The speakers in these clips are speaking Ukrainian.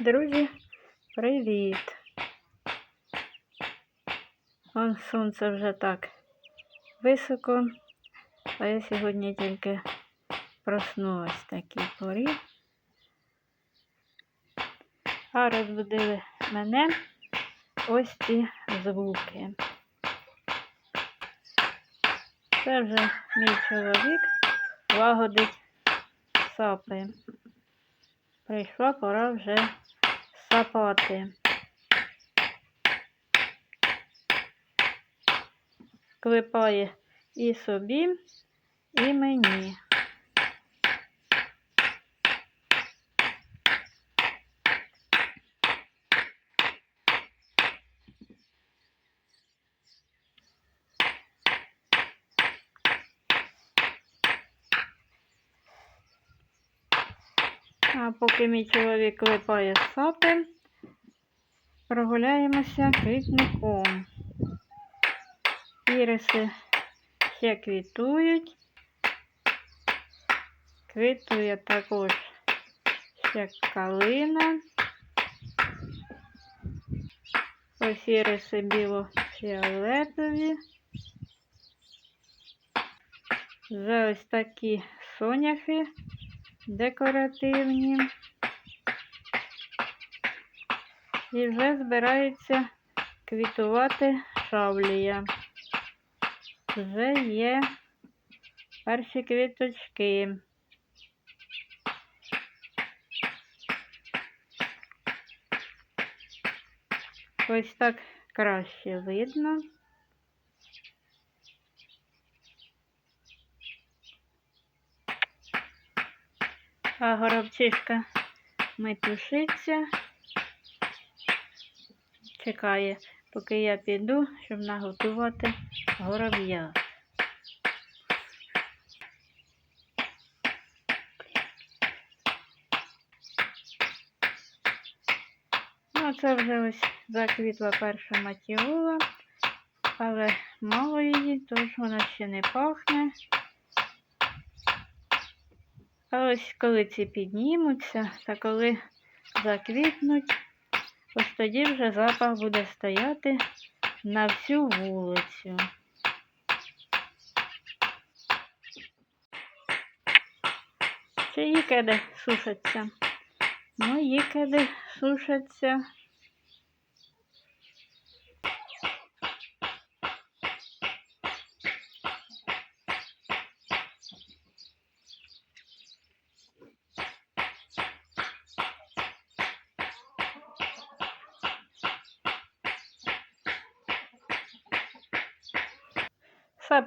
Друзі, привіт! Вон сонце вже так високо, а я сьогодні тільки проснулась в такій порі. А розбудили мене ось ці звуки. Це вже мій чоловік лагодить сапи. Прийшла пора вже сапати. Клепає і собі, і мені. Поки мій чоловік клепає сапи, прогуляємося квітником. Іриси ще квітують. Квітує також ще калина. Ось іриси біло-фіолетові. Вже ось такі соняхи декоративні. І вже збирається квітувати шавлія. Вже є перші квіточки. Ось так краще видно. А горобчишка метушиться, чекає, поки я піду, щоб наготувати гороб'я. Ну, це вже ось заквітла перша матіола, але мало її, тож вона ще не пахне. А ось коли ці піднімуться та коли заквітнуть, ось тоді вже запах буде стояти на всю вулицю. Це їкеди сушаться? Мої кеди сушаться.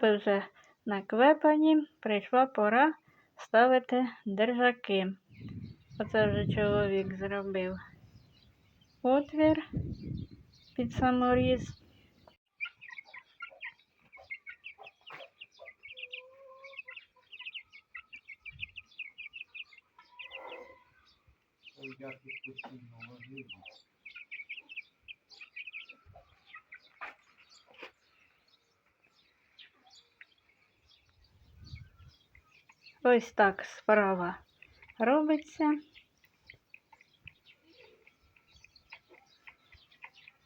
Сапи вже наклепані, прийшла пора ставити держаки. Оце вже чоловік зробив отвір під саморіз. Я тут постійно Ось так справа робиться.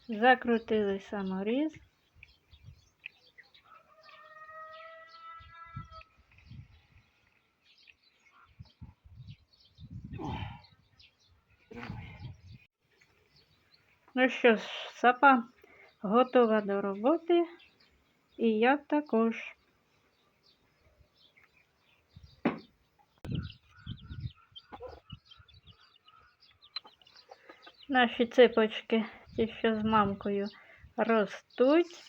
Закрутили саморіз. Ну що ж, сапа готова до роботи, і я також. Наші ципочки, ті, що з мамкою, ростуть.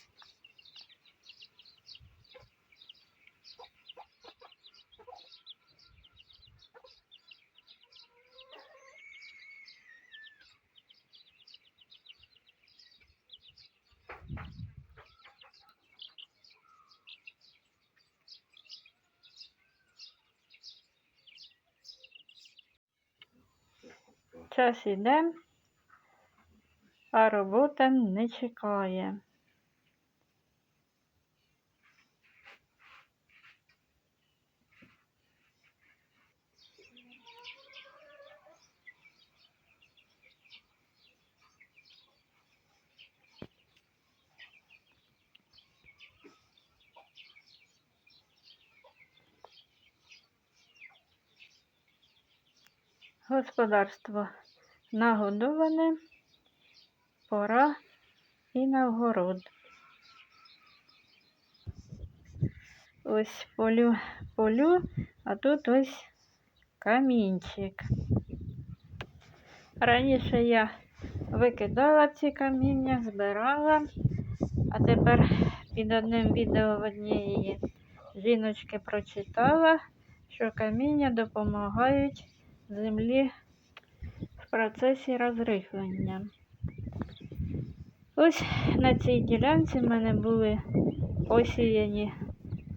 Час іде, а робота не чекає. Господарство нагодоване пора і на вгород. Ось полю, полю, а тут ось камінчик. Раніше я викидала ці каміння, збирала, а тепер під одним відео в однієї жіночки прочитала, що каміння допомагають землі в процесі розрихлення. Ось на цій ділянці в мене були посіяні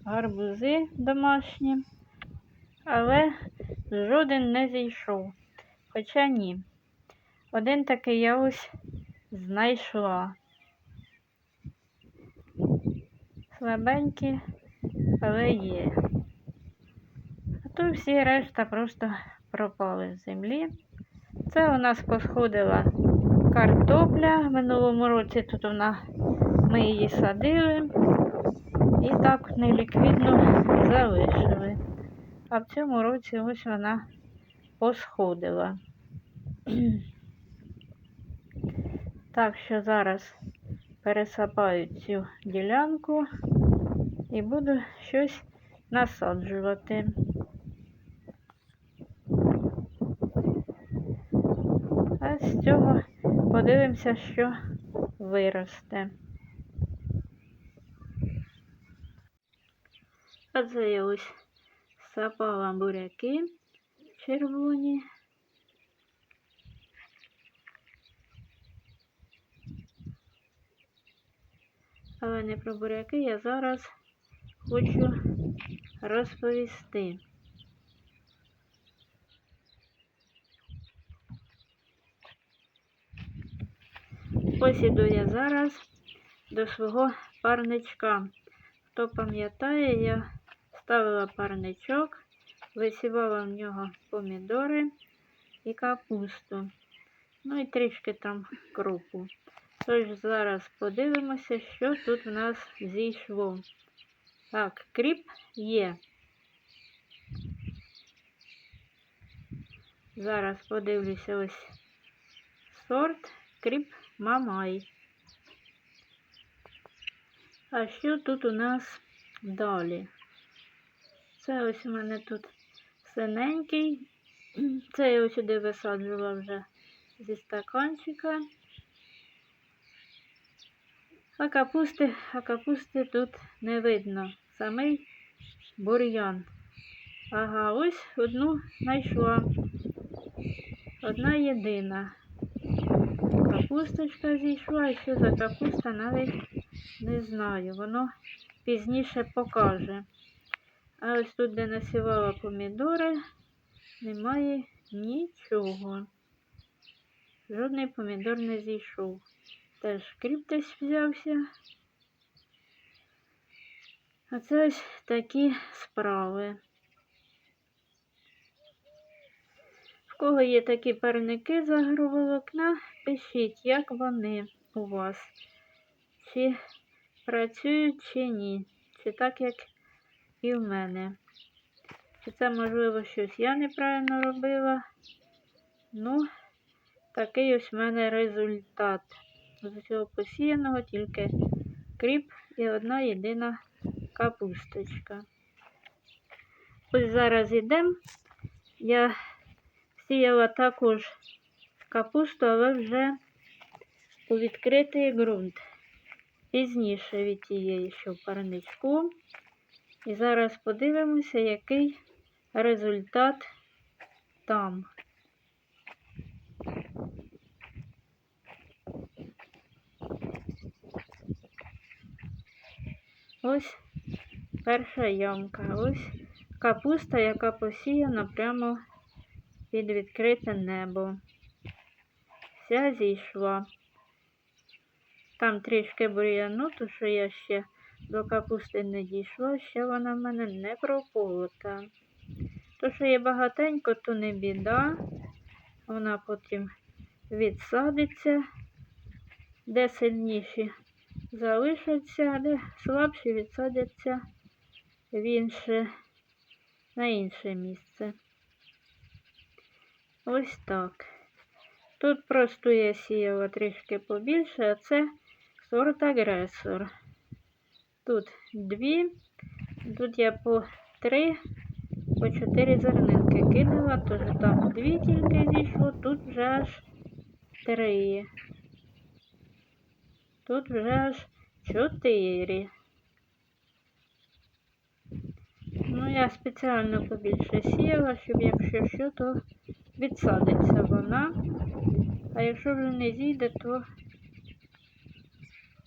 гарбузи домашні, але жоден не зійшов. Хоча ні. Один такий я ось знайшла. Слабенькі, але є. А то всі решта просто пропали з землі. Це у нас посходила картопля. В минулому році тут вона ми її садили і так неліквідно залишили. А в цьому році ось вона посходила. Так що зараз пересапаю цю ділянку і буду щось насаджувати. А з цього подивимося, що виросте. А це ось сапала буряки червоні. Але не про буряки я зараз хочу розповісти. Ось іду я зараз до свого парничка. Хто пам'ятає, я ставила парничок, висівала в нього помідори і капусту. Ну і трішки там крупу. Тож зараз подивимося, що тут в нас зійшло. Так, кріп є. Зараз подивлюся ось сорт кріп мамай. А що тут у нас далі? Це ось у мене тут синенький. Це я ось сюди висаджувала вже зі стаканчика. А капусти, а капусти тут не видно. Самий бур'ян. Ага, ось одну знайшла. Одна єдина. Капусточка зійшла, і що за капуста навіть не знаю. Воно пізніше покаже. А ось тут, де насівала помідори, немає нічого. Жодний помідор не зійшов. Теж кріп десь взявся. А це ось такі справи. Кого є такі парники з агроволокна, пишіть, як вони у вас. Чи працюють, чи ні. Чи так, як і в мене. Чи це, можливо, щось я неправильно робила. Ну, такий ось в мене результат. З цього посіяного тільки кріп і одна єдина капусточка. Ось зараз йдемо. Я сіяла також капусту, але вже у відкритий ґрунт. Пізніше від тієї, що в парничку. І зараз подивимося, який результат там. Ось перша ямка. Ось капуста, яка посіяна прямо під відкрите небо. Вся зійшла. Там трішки бур'яну, то що я ще до капусти не дійшла, ще вона в мене не прополота. То, що є багатенько, то не біда. Вона потім відсадиться, де сильніші залишаться, де слабші відсадяться в інше, на інше місце. Ось так. Тут просто я сіяла трішки побільше, а це сорт агресор. Тут дві, тут я по три, по чотири зернинки кидала, тож там дві тільки зійшло, тут вже аж три. Тут вже аж чотири. Ну, я спеціально побільше сіяла, щоб якщо що, то відсадиться вона. А якщо вже не зійде, то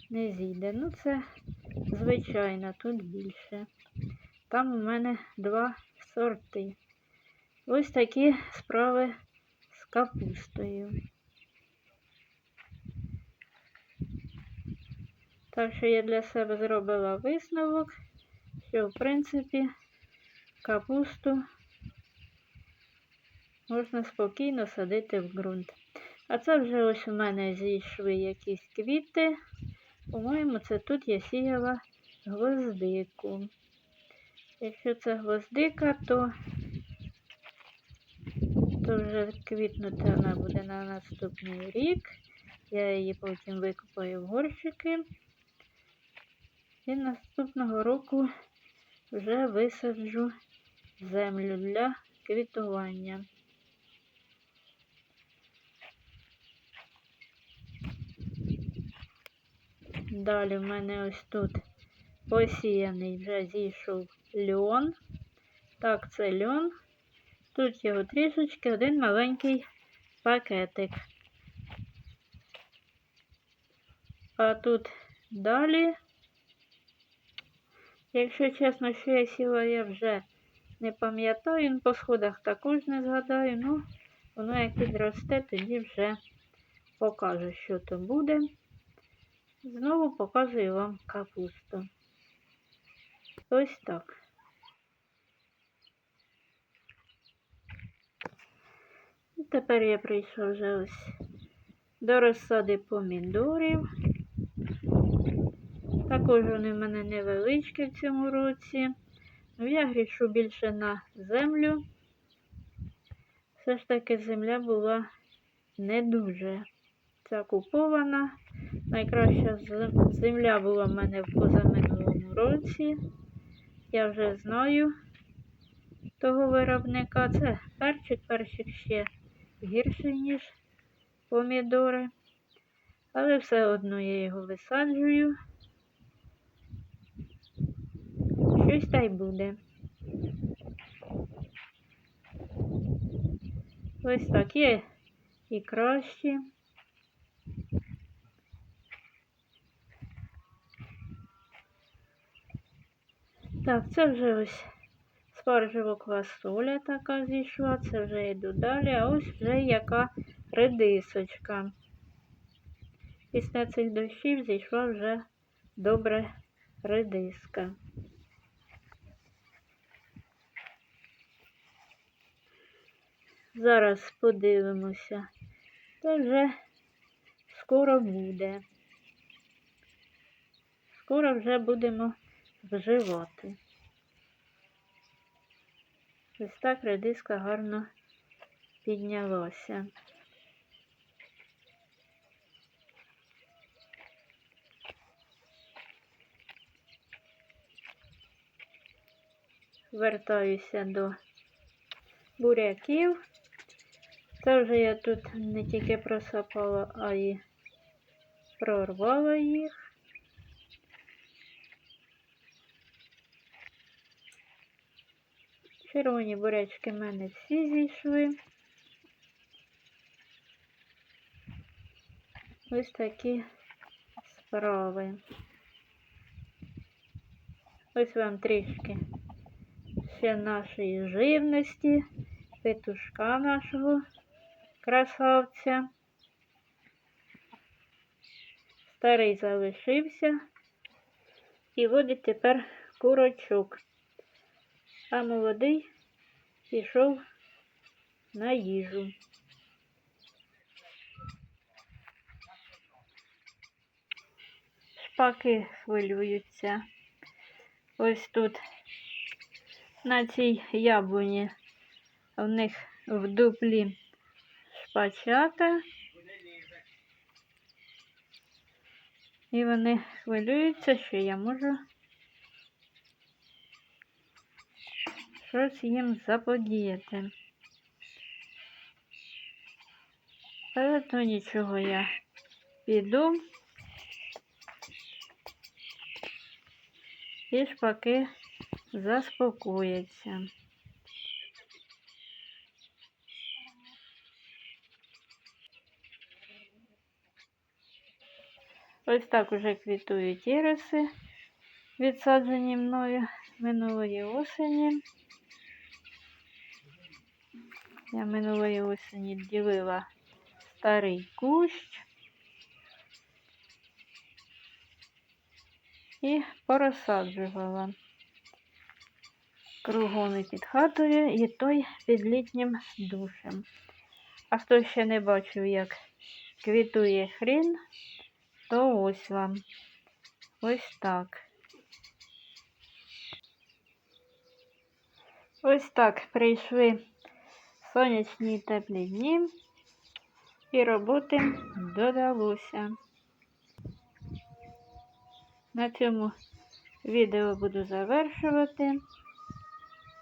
не зійде. Ну, це звичайно, тут більше. Там у мене два сорти. Ось такі справи з капустою. Так що я для себе зробила висновок, що в принципі капусту можна спокійно садити в ґрунт. А це вже ось у мене зійшли якісь квіти. По-моєму, це тут я сіяла гвоздику. Якщо це гвоздика, то, то вже квітнути вона буде на наступний рік. Я її потім викопаю в горщики. І наступного року вже висаджу землю для квітування. Далі в мене ось тут посіяний вже зійшов льон. Так, це льон. Тут його трішечки, один маленький пакетик. А тут далі, якщо чесно, що я сіла, я вже не пам'ятаю, по сходах також не згадаю, ну, воно як підросте, тоді вже покажу, що то буде. Знову показую вам капусту. Ось так. І тепер я прийшла вже ось до розсади помідорів. Також вони в мене невеличкі в цьому році. Ну, я грішу більше на землю. Все ж таки земля була не дуже ця купована. Найкраща земля була в мене в позаминулому році. Я вже знаю того виробника. Це перчик, перчик ще гірший, ніж помідори. Але все одно я його висаджую. Щось та й буде. Ось так є і кращі. Так, це вже ось спаржево квасоля така зійшла, це вже йду далі, а ось вже яка редисочка. Після цих дощів зійшла вже добре редиска. Зараз подивимося. Це вже скоро буде. Скоро вже будемо вживати. Ось так редиска гарно піднялася. Вертаюся до буряків. Це вже я тут не тільки просапала, а й прорвала їх. Червоні бурячки в мене всі зійшли. Ось такі справи. Ось вам трішки ще нашої живності, петушка нашого красавця. Старий залишився і водить тепер курочок. А молодий пішов на їжу. Шпаки хвилюються. Ось тут на цій яблуні в них в дуплі розпочата. І вони хвилюються, що я можу щось їм заподіяти. Але то нічого я піду. І шпаки заспокояться. Ось так уже квітують іриси, відсаджені мною минулої осені. Я минулої осені ділила старий кущ і порозсаджувала. Кругом і під хатою, і той під літнім душем. А хто ще не бачив, як квітує хрін, то ось вам. Ось так. Ось так прийшли сонячні теплі дні, і роботи додалося. На цьому відео буду завершувати.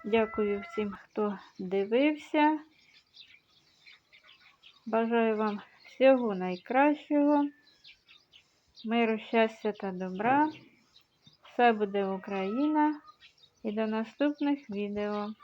Дякую всім, хто дивився. Бажаю вам всього найкращого, миру, щастя та добра. Все буде Україна і до наступних відео.